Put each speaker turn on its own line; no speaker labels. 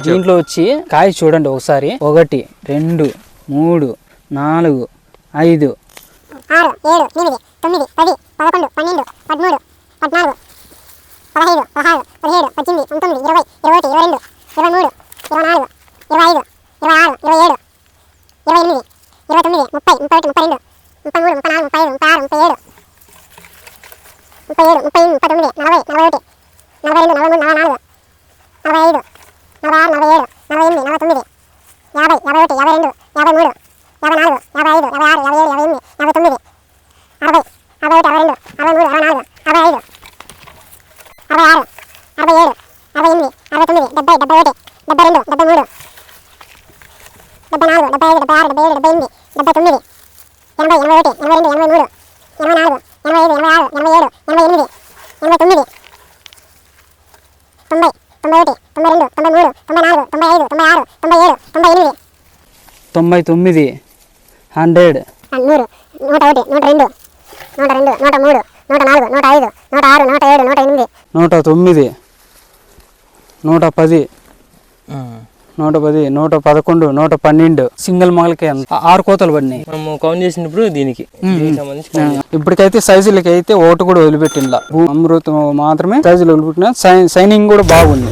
దీంట్లో వచ్చి కాయ చూడండి ఒకసారి. ఒకటి రెండు మూడు నాలుగు ఐదు.
ఆరు ఏడు ఎనిమిది తొమ్మిది పది పదకొండు పన్నెండు పదమూడు పద్నాలుగు పదహైదు పదహారు పదిహేడు పద్దెనిమిది పంతొమ్మిది ఇరవై ఇరవై ఒకటి ఇరవై రెండు ఇరవై మూడు ఇరవై నాలుగు ఇరవై ఐదు ఇరవై ఆరు ఇరవై ఏడు ఇరవై ఎనిమిది ఇరవై తొమ్మిది ముప్పై ముప్పై ఒకటి ముప్పై రెండు ముప్పై మూడు ముప్పై నాలుగు ముప్పై ఐదు ముప్పై ఆరు ముప్పై ఏడు ముప్పై ఏడు ముప్పై ఎనిమిది ముప్పై తొమ్మిది నలభై నలభై ఒకటి నలభై రెండు నలభై మూడు నలభై నాలుగు నలభై ఐదు నలభై ఆరు నలభై ఏడు నలభై ఎనిమిది నలభై తొమ్మిది యాభై యాభై ఒకటి యాభై రెండు యాభై మూడు యాభై నాలుగు యాభై ఐదు యాభై ఆరు యాభై ఏడు యాభై ఎనిమిది యాభై తొమ్మిది అరవై అరవై ఒకటి అరవై రెండు అరవై మూడు అరవై నాలుగు అరవై ఐదు అరవై ఆరు అరవై ఏడు అరవై ఎనిమిది అరవై తొమ్మిది డెబ్బై డెబ్బై ఒకటి డెబ్బై రెండు డెబ్బై మూడు డెబ్బై నాలుగు డెబ్బై ఐదు డెబ్బై ఆరు డెబ్బై ఏడు డెబ్బై ఎనిమిది డెబ్బై తొమ్మిది ఎనభై ఎనభై ఒకటి ఎనభై రెండు ఎనభై మూడు ఎనభై నాలుగు ఎనభై ఐదు ఎనభై ఆరు ఎనభై ఏడు ఎనభై ఎనిమిది ఎనభై తొమ్మిది తొంభై ఒకటి తొంభై రెండు తొంభై మూడు తొంభై నాలుగు తొంభై ఐదు తొంభై ఆరు తొంభై ఏడు తొంభై ఎనిమిది.
తొంభై తొమ్మిది హండ్రెడ్.
నూరు నూట ఒకటి నూట రెండు నూట రెండు నూట మూడు నూట నాలుగు నూట ఐదు నూట ఆరు నూట ఏడు నూట ఎనిమిది.
నూట తొమ్మిది నూట పది. నూట పది నూట పదకొండు నూట పన్నెండు సింగిల్ మొగలకి? ఆరు కోతలు పడినాయి.
మనము కౌంట్ చేసినప్పుడు దీనికి సంబంధించి.
ఇప్పటికైతే సైజులకి అయితే ఓటు కూడా వదిలిపెట్టిందా అమృతం మాత్రమే సైజులు వదిలిపెట్టిన సైనింగ్ కూడా బాగుంది.